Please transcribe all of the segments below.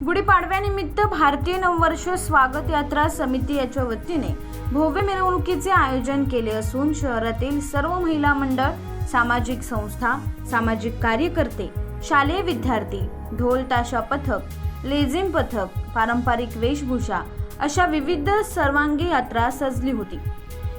गुढीपाडव्यानिमित्त भारतीय नववर्ष स्वागत यात्रा समिती याच्या वतीने भव्य मिरवणुकीचे आयोजन केले असून शहरातील सर्व महिला मंडळ सामाजिक संस्था सामाजिक कार्यकर्ते शालेय विद्यार्थी ढोल ताशा पथक लेझिम पथक पारंपरिक वेशभूषा अशा विविध सर्वांगी यात्रा सजली होती.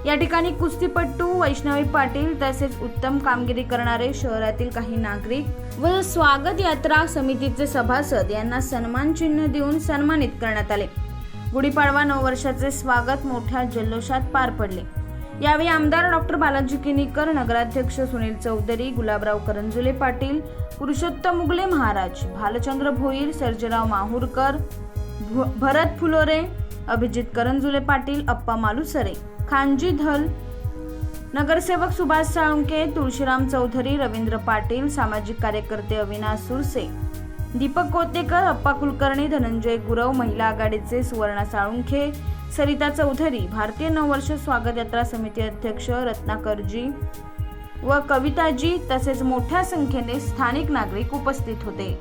या ठिकाणी कुस्तीपट्टू वैष्णवी पाटील तसेच उत्तम कामगिरी करणारे शहरातील काही नागरिक व स्वागत यात्रा समितीचे सभासद यांना सन्मान चिन्ह देऊन सन्मानित करण्यात आले. गुढीपाडवा नववर्षाचे स्वागत मोठ्या जल्लोषात पार पडले. यावेळी आमदार डॉक्टर बालाजी किनीकर नगराध्यक्ष सुनील चौधरी गुलाबराव करंजुले पाटील पुरुषोत्तम मुगले महाराज भालचंद्र भोईर सर्जराव माहूरकर भरत फुलोरे अभिजित करंजुले पाटील अप्पा मालुसरे खानजी धल नगरसेवक सुभाष साळुंके तुळशीराम चौधरी रवींद्र पाटील सामाजिक कार्यकर्ते अविनाश सुरसे दीपक कोतेकर अप्पा कुलकर्णी धनंजय गुरव महिला आघाडीचे सुवर्णा साळुंखे सरिता चौधरी भारतीय नववर्ष स्वागत यात्रा समिती अध्यक्ष रत्नाकरजी व कविताजी तसेच मोठ्या संख्येने स्थानिक नागरिक उपस्थित होते.